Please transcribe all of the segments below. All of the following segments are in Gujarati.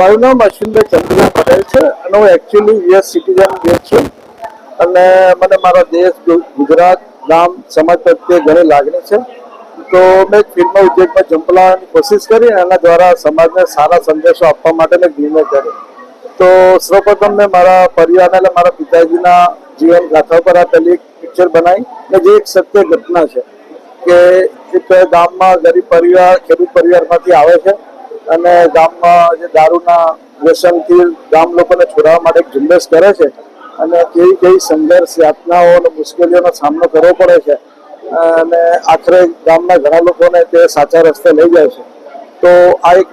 મારું નામ અશ્વિનભાઈ ચંદ્રભાઈ પટેલ છે અને હું એકચ્યુઅલી યુએસ સિટીઝન જે છું. અને મને મારા દેશ, ગુજરાત, ગામ, સમાજ પ્રત્યે ઘણી લાગણી છે. તો મેં ફિલ્મ ઉદ્યોગમાં ઝંપલાવવાની કોશિશ કરી અને એના દ્વારા સમાજને સારા સંદેશો આપવા માટે મેં નિર્ણય કર્યો. તો સૌપ્રથમ મેં મારા પરિવારને એટલે મારા પિતાજીના જીવન ગાથા પર આ પહેલી પિક્ચર બનાવી ને જે એક સત્ય ઘટના છે કે એક ગામમાં ગરીબ પરિવાર, ખેડૂત પરિવારમાંથી આવે છે અને ગામમાં જે દારૂના વ્યસનથી ગામ લોકોને છોડાવવા માટે એક ઝુંબેશ કરે છે અને કેવી કેવી સંઘર્ષ, યાતનાઓ અને મુશ્કેલીઓનો સામનો કરવો પડે છે. અને આખરે ગામના ઘણા લોકોને તે સાચા રસ્તે લઈ જાય છે. તો આ એક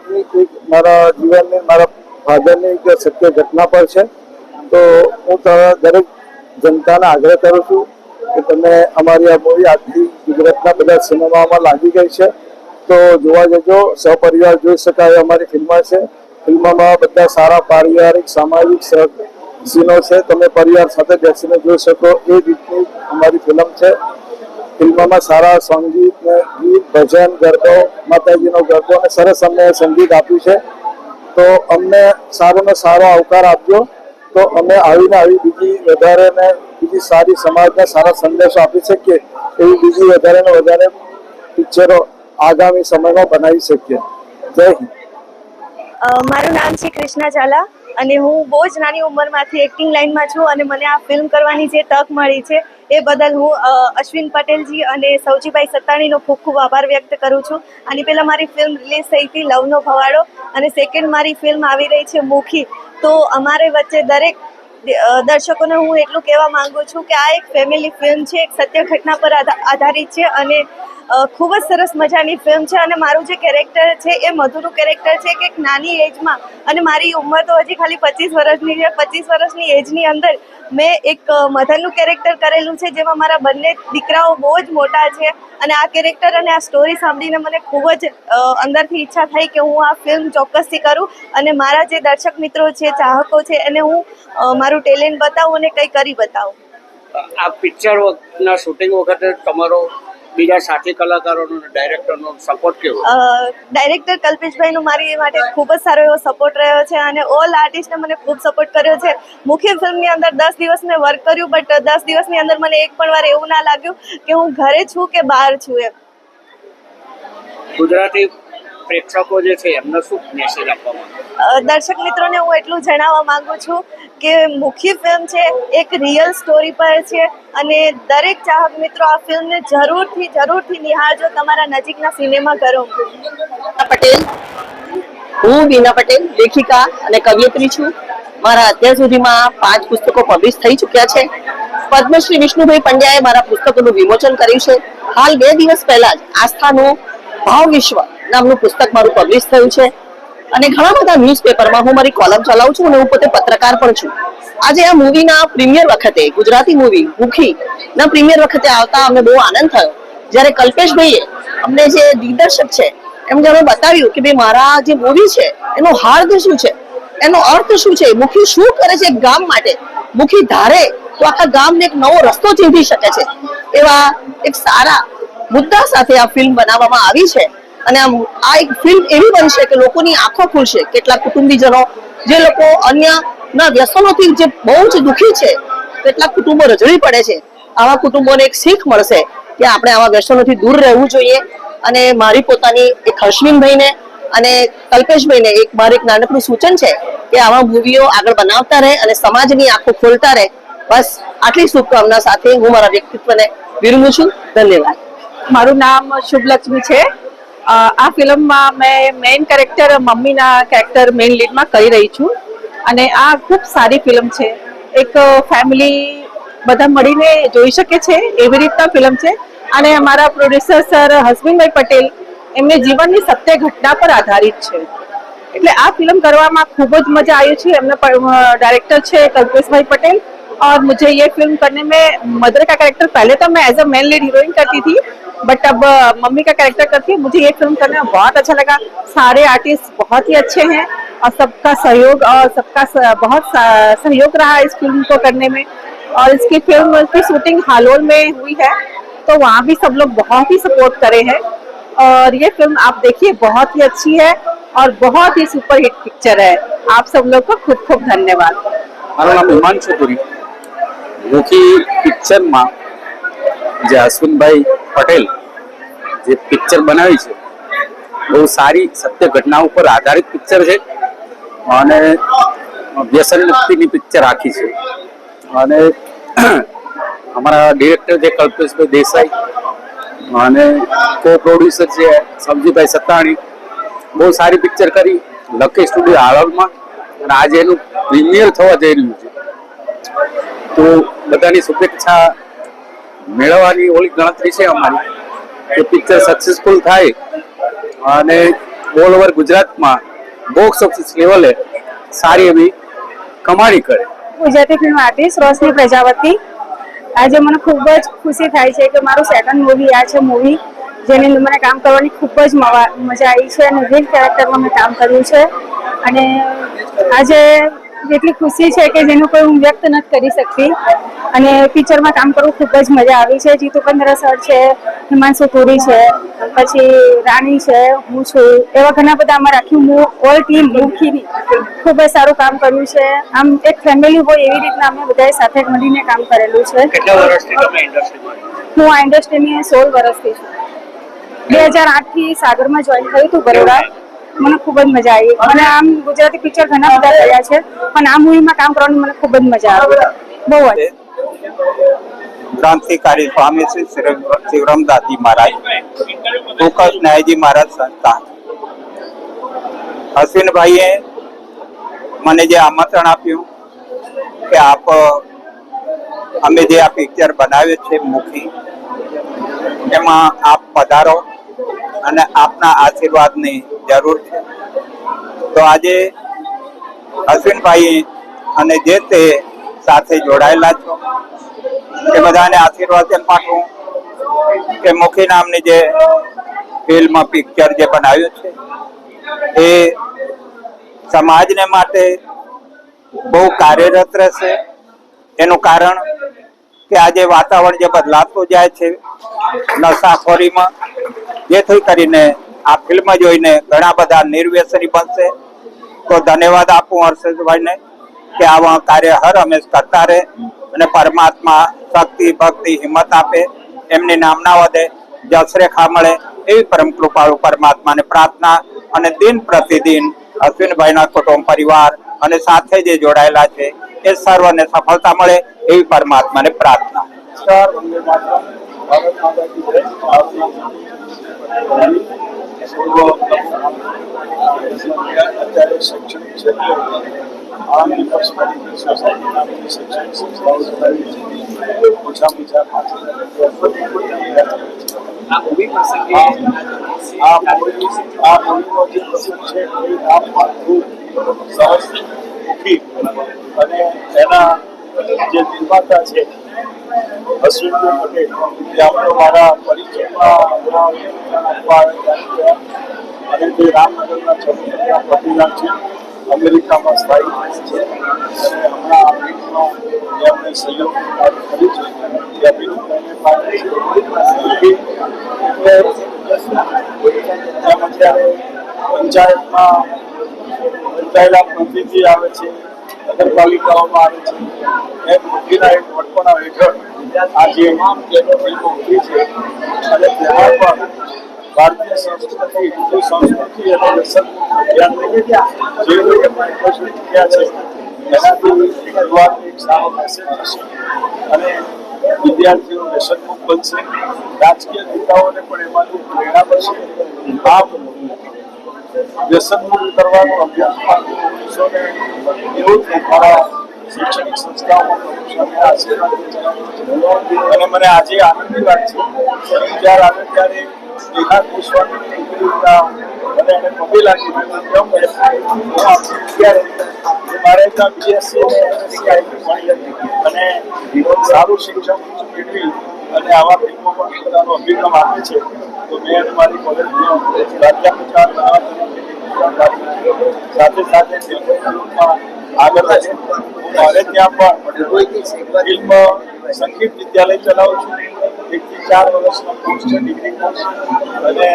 મારા જીવનની, મારા ફાધરની એક સત્ય ઘટના પર છે. તો હું દરેક જનતાને આગ્રહ કરું છું કે તમે અમારી આ મૂવી આજથી ગુજરાતના બધા સિનેમામાં લાગી ગઈ છે. તો જોવા જજો, સહપરિવાર જોઈ શકાય અમારી ફિલ્મ છે. ફિલ્મમાં બધા સારા પારિવારિક, સામાજિક સીનો છે. તમે પરિવાર સાથે બેસીને જોઈ શકો એ રીતની અમારી ફિલ્મ છે. ફિલ્મમાં સારા સંગીત ને ગીત, ભજન, ગરબો, માતાજીનો ગરબો અને સરસ અમને સંગીત આપ્યું છે. તો અમને સારો ને સારો આવકાર આપજો. તો અમે આવીને આવી બીજી વધારે ને બીજી સારી સમાજને સારા સંદેશો આપી શકીએ. એવી બીજી વધારે ને વધારે પિક્ચરો આગામી સમયમાં બનાવી શકીએ. જય હિન્દ. મારું નામ છે કૃષ્ણા ઝાલા અને હું બહુ જ નાની ઉંમરમાંથી એક્ટિંગ લાઇનમાં છું અને મને આ ફિલ્મ કરવાની જે તક મળી છે એ બદલ હું અશ્વિન પટેલજી અને સૌજીભાઈ સત્તાણીનો ખૂબ ખૂબ આભાર વ્યક્ત કરું છું. આની પહેલાં મારી ફિલ્મ રિલીઝ થઈ હતી લવનો ભવાડો અને સેકન્ડ મારી ફિલ્મ આવી રહી છે મુખી. તો અમારે વચ્ચે દરેક દર્શકોને હું એટલું કહેવા માંગુ છું કે આ એક ફેમિલી ફિલ્મ છે, એક સત્ય ઘટના પર આધારિત છે અને ખૂબ જ સરસ મજાની ફિલ્મ છે અને મારું જે કેરેક્ટર છે એ મધુનું કેરેક્ટર છે કે નાની એજમાં અને મારી ઉંમર તો હજી ખાલી પચીસ વર્ષની છે. પચીસ વર્ષની એજની અંદર મેં એક મધરનું કેરેક્ટર કરેલું છે જેમાં મારા બંને દીકરાઓ બહુ જ મોટા છે. અને આ કેરેક્ટર અને આ સ્ટોરી સાંભળીને મને ખૂબ જ અંદરથી ઈચ્છા થઈ કે હું આ ફિલ્મ ચોક્કસથી કરું. અને મારા જે દર્શક મિત્રો છે, ચાહકો છે, એને હું મારું ટેલેન્ટ બતાવું અને કંઈ કરી બતાવું. આ પિક્ચર શૂટિંગ વખતે તમારો બીજા સાથી કલાકારોનો ડાયરેક્ટરનો સપોર્ટ કેવો? ડાયરેક્ટર કલ્પેશભાઈનો મારી માટે ખૂબ જ સારો એવો સપોર્ટ રહ્યો છે અને ઓલ આર્ટિસ્ટને મને ખૂબ સપોર્ટ કર્યો છે. મુખ્ય ફિલ્મની અંદર દસ દિવસ મેં વર્ક કર્યું બટ દસ દિવસની અંદર મને એક પણ વાર એવું ના લાગ્યું કે હું ઘરે છું કે બહાર છું એમ. ગુજરાતી પ્રેક્ષકો જે છે એમને શું મેસેજ આપવામાં દર્શક મિત્રોને હું એટલું જણાવવા માંગુ છું કે મુખ્ય ફિલ્મ છે એક રિયલ સ્ટોરી પર છે અને દરેક ચાહક મિત્રો આ ફિલ્મને જરૂરથી જરૂરથી નિહાળજો તમારા નજીકના સિનેમા ઘરો પટેલ. હું બીના પટેલ લેખિકા અને કવિયત્રી છું. મારા અત્યાર સુધીમાં પાંચ પુસ્તકો પબ્લિશ થઈ ચૂક્યા છે. પદ્મશ્રી વિષ્ણુભાઈ પંડ્યાએ મારા પુસ્તકોનું વિમોચન કર્યું છે. હાલ બે દિવસ પહેલા જ આસ્થાનું ભાવ વિશ્વ નામનું પુસ્તક મારું પબ્લિશ થયું છે. અને ઘણા બધા ન્યૂઝપેપરમાં હું મારી કોલમ ચલાવું છું અને હું પોતે પત્રકાર પણ છું. આજે આ મૂવીના પ્રીમિયર વખતે, ગુજરાતી મૂવી ભૂખી, ના પ્રીમિયર વખતે આવતા અમને બહુ આનંદ થયો. જ્યારે કલ્પેશભાઈએ અમને જે દિગ્દર્શક છે એમને અમે બતાવ્યું કે ભાઈ મારા જે મૂવી છે, એનો હાર્દ શું છે? એનો અર્થ શું છે? મુખી શું કરે છે ગામ માટે? મુખી ધારે તો આખા ગામને એક નવો રસ્તો ચીંધી શકે છે. એવા એક સારા મુદ્દા સાથે આ ફિલ્મ બનાવવામાં આવી છે. અને આ આ એક ફિલ્મ એવી બનશે કે લોકોની આંખો ખુલશે. કેટલાક કુટુંબીજનો, જે લોકો અન્ય ના વ્યસનોથી જે બહુ જ દુઃખી છે, કેટલાક કુટુંબો રજળી પડે છે. આવા કુટુંબોને એક શીખ મળશે કે આપણે આવા વ્યસનોથી દૂર રહેવું જોઈએ. અને મારી પોતાની એક હર્ષવિનભાઈને અને કલ્પેશભાઈને એક મારું એક નાનકડું સૂચન છે કે આવા મૂવીઓ આગળ બનાવતા રહે અને સમાજની આંખો ખોલતા રહે. બસ, આટલી શુભકામના સાથે હું મારા વ્યક્તિત્વને વિરમું છું. ધન્યવાદ. મારું નામ શુભલક્ષ્મી છે. આ ફિલ્મમાં મેં મેઇન કેરેક્ટર મમ્મીના કેરેક્ટર મેઇન લીડમાં કરી રહી છું. અને આ ખૂબ સારી ફિલ્મ છે. એક ફેમિલી બધા મળીને જોઈ શકે છે એવી રીતના ફિલ્મ છે. અને અમારા પ્રોડ્યુસર સર હસબિનભાઈ પટેલ એમને જીવનની સત્ય ઘટના પર આધારિત છે. એટલે આ ફિલ્મ કરવામાં ખૂબ જ મજા આવી છે. એમના ડાયરેક્ટર છે કલ્પેશભાઈ પટેલ. ઓર मुझे ये फिल्म करने में मदर કેરેક્ટર कैरेक्टर તો મેં as a a lead lead કરતી करती बट अब अ, मम्मी का कैरेक्टर करती है मुझे ये फिल्म करने में बहुत अच्छा लगा सारे आर्टिस्ट बहुत ही अच्छे हैं और सबका सहयोग और सबका स- बहुत सा- सहयोग रहा इस फिल्म को करने में और इसकी फिल्म की शूटिंग हालोल में हुई है तो वहाँ भी सब लोग बहुत ही सपोर्ट करे हैं और ये फिल्म आप देखिए बहुत ही अच्छी है और बहुत ही सुपर हिट पिक्चर है आप सब लोग को खूब खूब धन्यवाद મારું નામ હિમાંશુ પુરી મુખી પિક્ચરમાં જે અશ્વિનભાઈ પટેલ જે પિક્ચર બનાવી છે, બહુ સારી સત્ય ઘટના ઉપર આધારિત પિક્ચર છે અને વ્યસન મુક્તિની પિક્ચર આખી છે. અને અમારા ડિરેક્ટર છે કલ્પેશભાઈ દેસાઈ અને કો પ્રોડ્યુસર છે સમજીભાઈ સત્તાણી, બહુ સારી પિક્ચર કરી લકી સ્ટુડિયો હાલોલમાં અને આજે એનું પ્રીમિયર થવા જઈ રહ્યું છે. તો બધાની શુભેચ્છા મેળવવાની ઓલી ગણતરી છે અમારી. કે પિક્ચર સક્સેસફુલ થાય અને ઓલ ઓવર ગુજરાતમાં બોક્સ ઓફિસ લેવલે સારી એવી કમાણી કરે. Gujarati film artist Roshni Prajapati. આજે મને ખૂબ જ ખુશી થાય છે કે મારું સેકન્ડ મૂવી આ છે મૂવી જેની અંદર મને કામ કરવાની ખૂબ જ મજા આવી છે અને વિન કેરેક્ટરમાં મેં કામ કર્યું છે. અને આજે એટલી ખુશી છે કે જેનું કોઈ હું વ્યક્ત નથી કરી શકતી. અને પિક્ચરમાં કામ કરવું ખૂબ જ મજા આવી છે. જીતુ પંદર સર છે હિમાંશુ પુરી છે પછી રાણી છે હું છું. એવા ઘણા બધા અમારા આખી ઓલ ટીમ મુખીની ખૂબ જ સારું કામ કર્યું છે. આમ એક ફેમિલી હોય એવી રીતના અમે બધાએ સાથે મળીને કામ કરેલું છે. હું આ ઇન્ડસ્ટ્રીની સોળ વર્ષથી છું. બે હજાર આઠથી સાગરમાં જોઈન થયું હતું બરોડા. મને ખૂબ જ મજા આવી. અને આમ ગુજરાતી પિક્ચર ઘણા બધા થયા છે. પણ આ મૂવીમાં કામ કરવાની મને ખૂબ જ મજા આવી. બહુ જ. ક્રાંતિકારી સ્વામી શ્રી શિવ- શિવરામદાસજી મહારાજ. ફોકસ ન્યાયજી મહારાજ સંસ્થાન. અશ્વિનભાઈએ મને જે આમંત્રણ આપ્યું કે આપ, અમે જે આ પિક્ચર બનાવ્યું છે મુખી એમાં આપ પધારો અને આપના આશીર્વાદની જરૂર છે. તો આજે અશ્વિનભાઈ અને જે તે સાથે જોડાયેલા છો, એ બધાને આશીર્વાદ એમ પાઠવું કે મુખી નામની જે ફિલ્મ પિક્ચર જે બનાવ્યું છે, એ સમાજને માટે બહુ કાર્યરત રહેશે. એનું કારણ કે આજે વાતાવરણ જે બદલાતું જાય છે, નશાખોરીમાં જેથી કરીને આ ફિલ્મ જોઈને ઘણા બધા નિર્વ્યસની બનશે. તો ધન્યવાદ આપું હર્ષદભાઈને કે આવા કાર્ય હર હંમેશ કરતા રહે અને પરમાત્મા શક્તિ, ભક્તિ, હિંમત આપે, એમની નામના વધે જસરેખા મળે એવી પરમ કૃપાળુ પરમાત્માને પ્રાર્થના અને દિન પ્રતિદિન અશ્વિનભાઈના કુટુંબ પરિવાર અને સાથે જે જોડાયેલા છે, એ સર્વને સફળતા મળે એવી પરમાત્માને પ્રાર્થના. નમસ્કાર અત્યારે શૈક્ષણિક ક્ષેત્રે આણંદ પર્સનાલિટી સોસાયટી શૈક્ષણિક સંસ્થાઓ ચલાવી છે ઓછામાં ઓછા આ પ્રસંગે આ આ મૂવીનો જે પ્રસંગ છે એ નામમાં ખૂબ સરસ મુખી અને એના જે નિર્માતા છે અમેરિકામાં સ્થાયી છે અને હમણાં છે તે અભિનંદનને પંચાયતમાં ચૂંટાયેલા પ્રતિનિધિ આવે છે નગરપાલિકાઓમાં આવે છે. એમ મુખીના એક વડપણા હેઠળ આજે જેનો ફિલ્મો ઊભી છે. અને તેમાં પણ ભારતીય સંસ્કૃતિ, હિન્દુ સંસ્કૃતિ અને દર્શન જે રીતે પ્રશ્ન થયા છે, એનાથી યુવાનને એક સારો મેસેજ હશે. અને વિદ્યાર્થીઓ વ્યસનમુક્ત બનશે. રાજકીય નેતાઓને પણ એમાંથી પ્રેરણા મળશે. આમ વ્યસન મુક્ત કરવાનો અભ્યાસમાં નેવું મારા શૈક્ષણિક સંસ્થાઓમાં અને મને આજે આનંદની વાત છે. જ્યારે આવે ત્યારે દીકરીના મને એને પગે લાગી કેમ કે મારે ત્યાં બીએસસી અને સારું શિક્ષણ મેળવી અને આવા ફિલ્મોમાં પોતાનો અભિગમ આપે છે. તો મેં અને મારી કોલેજનો રાજ્ય પ્રચાર બનાવવા તરીકે સાથે સાથે આગળ વધે હું મારે ત્યાં પણ ફિલ્મ સંગીત વિદ્યાલય ચલાવું છું. એકથી ચાર વર્ષનો પોસ્ટ છે ડિગ્રી કોર્સ અને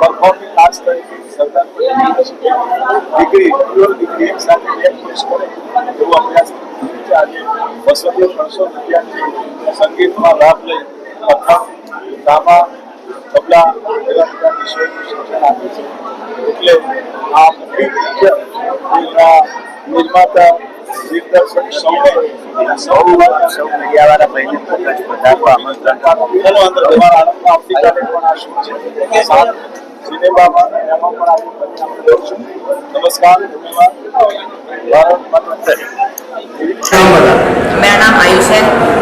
પરફોર્મિંગ આર્ટ્સ તરીકે સરદાર ડિગ્રી ડ્યુઅલ ડિગ્રી એક સાથે બે કોર્સ કરે. એવો અભ્યાસ છે. આજે બસો થી ત્રણસો વિદ્યાર્થી સંગીતમાં લાભ લઈ કથા ડ્રામા તબલા, એવા બધા વિષયોનું શિક્ષણ આપે છે. એટલે આ મૂવી પિક્ચર એના નિર્માતા દિગ્દર્શક સૌને સૌ સૌ મીડિયાવાળા ભાઈને ખૂબ જ વધારવા આમંત્રણ ચાલો અંદર તમારા આનંદમાં આવતીકાલે પણ આ શું છે સાત સિનેમામાં એમાં પણ આપણે આપણે જોઈશું. નમસ્કાર ધન્યવાદ ભારત માતા જય. मेरा नाम आयुष है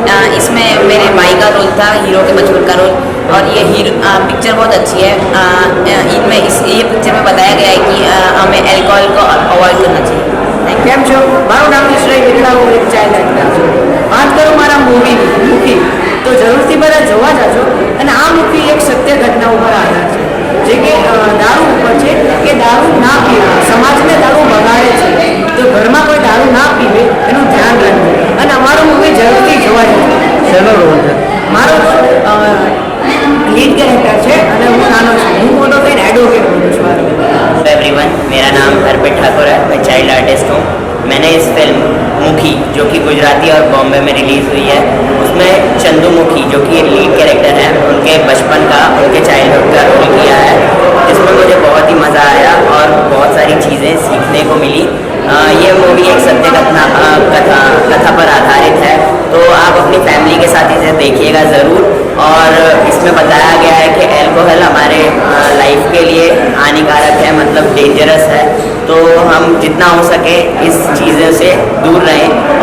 अ, इसमें मेरे भाई का रोल था हीरो के बचपन का रोल और ये हीरो अ, पिक्चर बहुत अच्छी है अ, अ, इनमें इस ये पिक्चर में बताया गया है कि अ, हमें एल्कोहल को अवॉइड करना चाहिए थैंक કેમ છો મારું નામ ઈશ્વરી બિરલા હું એક ચાઇલ્ડ એક્ટર છું વાત કરું મારા મૂવીની મૂકી તો જરૂરથી બધા જોવા જાજો અને આ મૂવી એક સત્ય ઘટના ઉપર આધાર છે જે કે અ, દારૂ ઉપર છે કે દારૂ ના પીવા સમાજને દારૂ બગાડે છે તો ઘરમાં કોઈ દારૂ ના પીવે એનું ધ્યાન રાખજો અને અમારું મૂવી જરૂરથી જોવા જજો શેનો રોલ છે મારો मेरा नाम अर्पित ठाकुर है मैं चाइल्ड आर्टिस्ट हूँ। मैंने इस फ़िल्म मुखी जो कि गुजराती और बॉम्बे में रिलीज़ हुई है उसमें चंदू मुखी जो कि लीड कैरेक्टर है उनके बचपन का उनके चाइल्डहुड का रोल किया है। जिसमें मुझे बहुत ही मज़ा आया और बहुत सारी चीज़ें सीखने को मिली। अ, ये मूवी एक सत्य अ, कथा कथा पर आधारित है। तो आप अपनी फैमिली के साथ इसे देखिएगा ज़रूर। और इसमें बताया गया है कि एल्कोहल हमारे लाइफ के लिए हानिकारक है मतलब डेंजरस है। तो हम जितना हो सके इस चीज़ों से दूर रहें।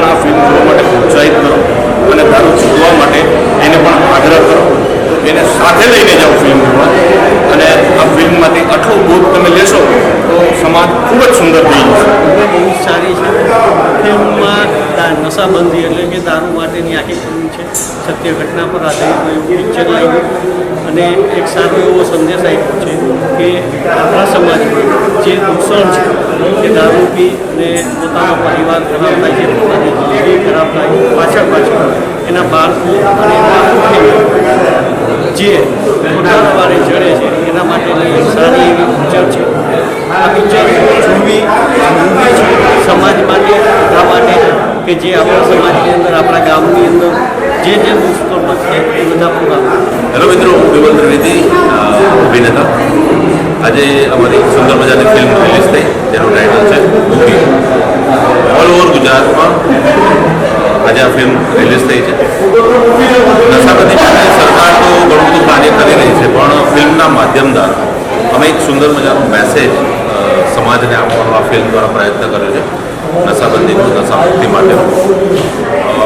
પણ આ ફિલ્મ જોવા માટે પ્રોત્સાહિત કરો અને દારૂ છોડવા માટે એને પણ આગ્રહ કરો. એને સાથે લઈને જાઓ ફિલ્મ જોવા. અને આ ફિલ્મમાંથી આટલું બોધ તમે લેશો તો સમાજ ખૂબ જ સુંદર થઈ જશે. બહુ સારી છે. ફિલ્મમાં નશાબંધી એટલે કે દારૂ માટેની આખી ફિલ્મ છે. સત્ય ઘટના પર આધારિત એવું પિક્ચર લાગ્યું અને એક સારો એવો સંદેશ આપ્યો છે કે આપણા સમાજમાં જે દૂષણ છે કે દારૂ પી અને પોતાનો પરિવાર ખરાબ થાય છે, પોતાની જિંદગી ખરાબ થાય પાછળ પાછળ એના બાળકો અને જે પોતાના જડે છે, એના માટેની એક સારી એવી પિક્ચર છે. આ પિક્ચર જોવી મૂવી છે. સમાજ માટે આ માટે કે જે આપણા સમાજની અંદર આપણા ગામની જે જે એ બધા હેલો મિત્રો હું વિમલ ત્રિવેદી અભિનેતા. આજે અમારી સુંદર મજાની ફિલ્મ રિલીઝ થઈ જેનું ટાઇટલ છે મૂવી ઓલ ઓવર ગુજરાતમાં આજે આ ફિલ્મ રિલીઝ થઈ છે. નશાબંધી માટે સરકાર તો ઘણું બધું કાર્ય કરી રહી છે પણ ફિલ્મના માધ્યમ દ્વારા અમે એક સુંદર મજાનો મેસેજ સમાજને આપવાનો આ ફિલ્મ દ્વારા પ્રયત્ન કર્યો છે નશાબંધીનું નશામુક્તિ માટેનો અ,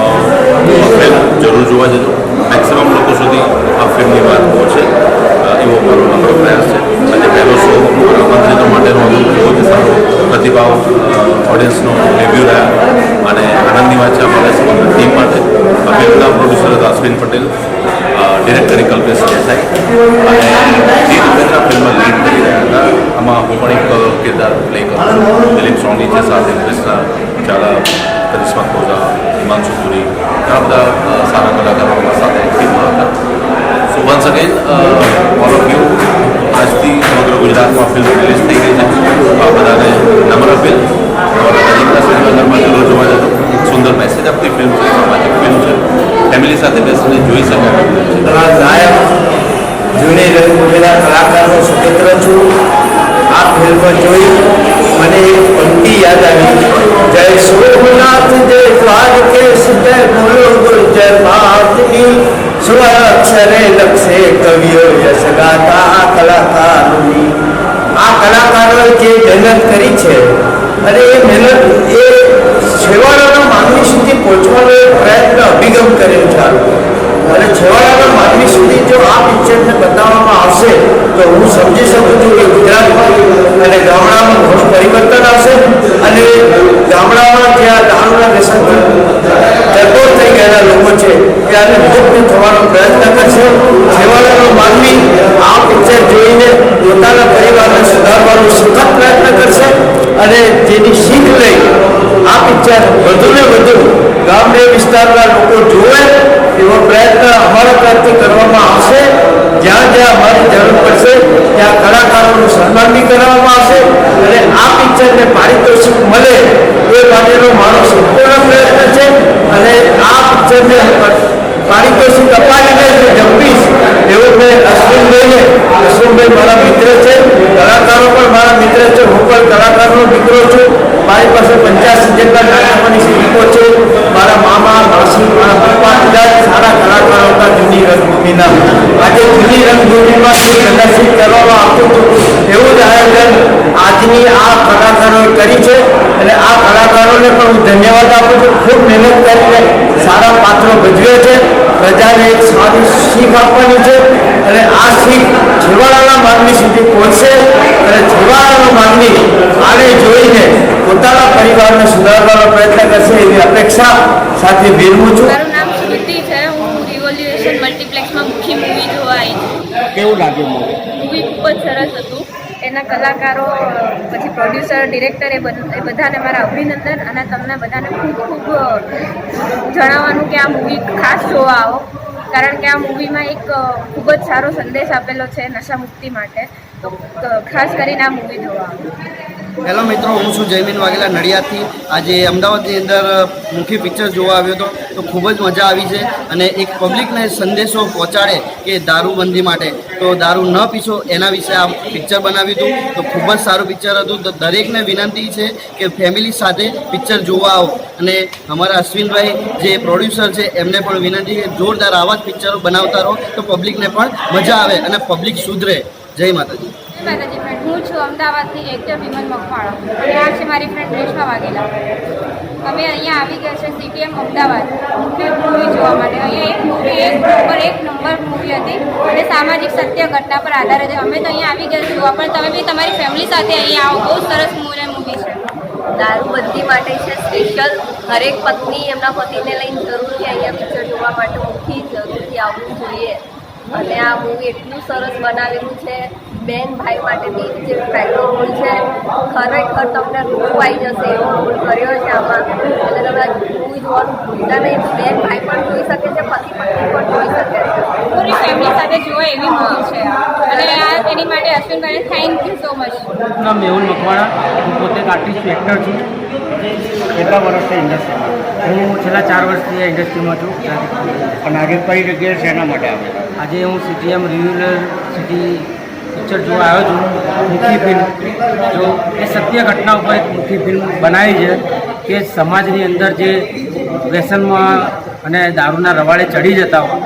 વ્યસનથી વિસ્તારના લોકો જોવે એવો પ્રયત્ન અમારા તરફથી કરવામાં આવશે. જ્યાં જ્યાં અમારી જરૂર પડશે, ત્યાં કલાકારોનું સન્માન બી કરવામાં આવશે અને આ પિક્ચરને પારિતોષિક મળે એ માટેનો મારો સંપૂર્ણ પ્રયત્ન છે અને પિક્ચરને પારિતોષિક અપાવીને જે જગદીશ. એવું મેં અશ્વિનભાઈને, અશ્વિનભાઈ મારા મિત્ર છે, કલાકારો પણ મારા મિત્ર છે, હું પણ કલાકારનો દીકરો છું. મારી પાસે પંચ્યાસી જેટલા નાટકોની શિલ્પો છે. મારા મામા, માસી, મારા બધા સારા કલાકારો હતા, જૂની રંગભૂમિના. આજે જૂની રંગભૂમિમાં જે પ્રદર્શિત કરવામાં આવતું હતું? એવું જ આયોજન આજની આ કલાકારોએ કરી છે અને આ કલાકારોને પણ હું ધન્યવાદ આપું છું. ખૂબ મહેનત કરીને સારા પાત્રો ભજવે છે. પ્રજાને એક સારી શીખ આપવાની છે અને આ શીખ છેવાડાના માગણી સુધી પહોંચશે અને છેવાડાનો માગણી આને જોઈને પોતાના પરિવારને સુધારવાનો પ્રયત્ન કરશે એવી અપેક્ષા સાથે મેળવું છું. મારું નામ શ્રુતિ છે. હું રિવોલ્યુશન મલ્ટીપ્લેક્સમાં મુખ્ય મૂવી જોવા આવી છું. કેવું લાગ્યું મૂવી મૂવી ખૂબ જ સરસ હતું. એના કલાકારો પછી પ્રોડ્યુસર ડિરેક્ટર એ બધ- એ બધાને મારા અભિનંદન અને તમને બધાને ખૂબ ખૂબ જણાવવાનું કે આ મૂવી ખાસ જોવા આવો. કારણ કે આ મૂવીમાં એક ખૂબ જ સારો સંદેશ આપેલો છે નશા મુક્તિ માટે. તો ખાસ કરીને આ મૂવી જોવા આવો. હેલો મિત્રો, હું છું જયમીન વાઘેલા નડિયાદથી. આજે અમદાવાદની અંદર મુખી પિક્ચર જોવા આવ્યો હતો. તો ખૂબ જ મજા આવી છે અને એક પબ્લિકને સંદેશો પહોંચાડે કે દારૂબંધી માટે. તો દારૂ ન પીશો એના વિશે આ પિક્ચર બનાવ્યું હતું. તો ખૂબ જ સારું પિક્ચર હતું. તો દરેકને વિનંતી છે કે ફેમિલી સાથે પિક્ચર જોવા આવો. અને અમારા અશ્વિનભાઈ જે પ્રોડ્યુસર છે, એમને પણ વિનંતી કે જોરદાર આવા જ પિક્ચરો બનાવતા રહો તો પબ્લિકને પણ મજા આવે અને પબ્લિક સુધરે. જય માતાજી. હું છું અમદાવાદથી એક્ટર વિમલ મકવાણા અને આ છે મારી ફ્રેન્ડ રેશમા વાઘેલા. અમે અહીંયા આવી ગયા છે સીટીએમ અમદાવાદ. મુખ્ય મૂવી જોવા માટે. અહીંયા એક મૂવી એક નંબર એક નંબર મૂવી હતી. અને સામાજિક સત્ય ઘટના પર આધારિત અમે તો અહીંયા આવી ગયા જોવા, પણ તમે બી તમારી ફેમિલી સાથે અહીંયા આવો. બહુ સરસ મૂવી મૂવી છે. દારૂબંધી માટે છે સ્પેશિયલ હરેક પત્ની એમના પતિને લઈને જરૂરથી અહીંયા પિક્ચર જોવા માટે મુખી જરૂરથી આવવું જોઈએ. અને આ મૂવી એટલું સરસ બનાવેલું છે. બેન ભાઈ માટે બી જે પહેલો રોલ છે ખરેખર તમને રૂપ આવી જશે એવો રોલ કર્યો છે આમાં. એટલે તમે મૂવી જોવાનું ભૂલતા નહીં બેન ભાઈ પણ જોઈ શકે છે પતિ પત્ની પણ જોઈ શકે છે. પૂરી ફેમિલી સાથે જોવા એવી મૂવી છે. અને આ એની માટે Ashwinbhai thank you so much નામ મેહુલ મકવાણા. હું પોતે આર્ટિસ્ટ એક્ટર છું. કેટલા વર્ષથી ઇન્ડસ્ટ્રીમાં હું છેલ્લા ચાર વર્ષથી આ ઇન્ડસ્ટ્રીમાં છું. અને આજે કઈ જગ્યાએ છે એના માટે આવે આજે હું સીટીએમ રિવ્યુલર સિટી પિક્ચર જોવા આવ્યો છું. મુખી ફિલ્મ જો એ સત્ય ઘટના ઉપર એક મુખી ફિલ્મ બનાવી છે કે સમાજની અંદર જે વ્યસનમાં અને દારૂના રવાડે ચડી જતા હોય,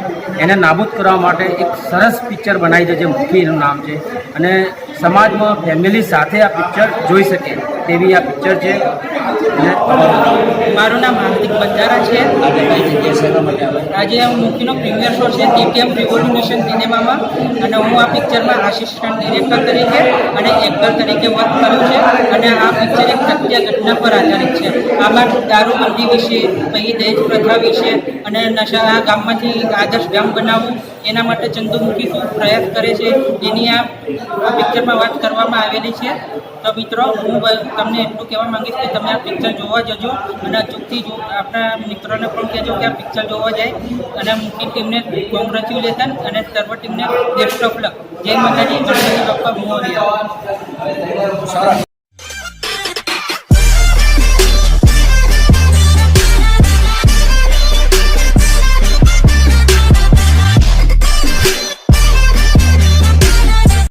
એને નાબૂદ કરવા માટે એક સરસ પિક્ચર બનાવી છે જે મુખીનું નામ છે. અને સમાજમાં ફેમિલી સાથે આ પિક્ચર જોઈ શકે તેવી આ પિક્ચર છે. મારું નામ હાર્દિક બંજારા છે. આજે હું મુખીનો પ્રીમિયર શો છે ટીટીએમ રિવોલ્યુશન સિનેમામાં અને હું આ પિક્ચરમાં આસિસ્ટન્ટ ડિરેક્ટર તરીકે અને એક્ટર તરીકે વર્ક કરું છે. અને આ પિક્ચર એક સત્ય ઘટના પર આધારિત છે. આમાં દારૂબંધી વિશે પછી દહેજ પ્રથા વિશે અને નશા આ ગામમાંથી આદર્શ ગામ બનાવવું એના માટે ચંદુમુખી શું પ્રયાસ કરે છે. એની આ પિક્ચરમાં વાત કરવામાં આવેલી છે. તો મિત્રો, હું તમને એટલું કહેવા માંગીશ કે તમે આ પિક્ચર જોવા જજો અને અચૂકથી જો આપણા મિત્રોને પણ કહેજો કે આ પિક્ચર જોવા જાય. અને મુખ્ય ટીમને કોંગ્રેચ્યુલેશન અને સર્વ ટીમને બેસ્ટ ઓફ લક જય માતાજી. ગણપતિ બાપ્પા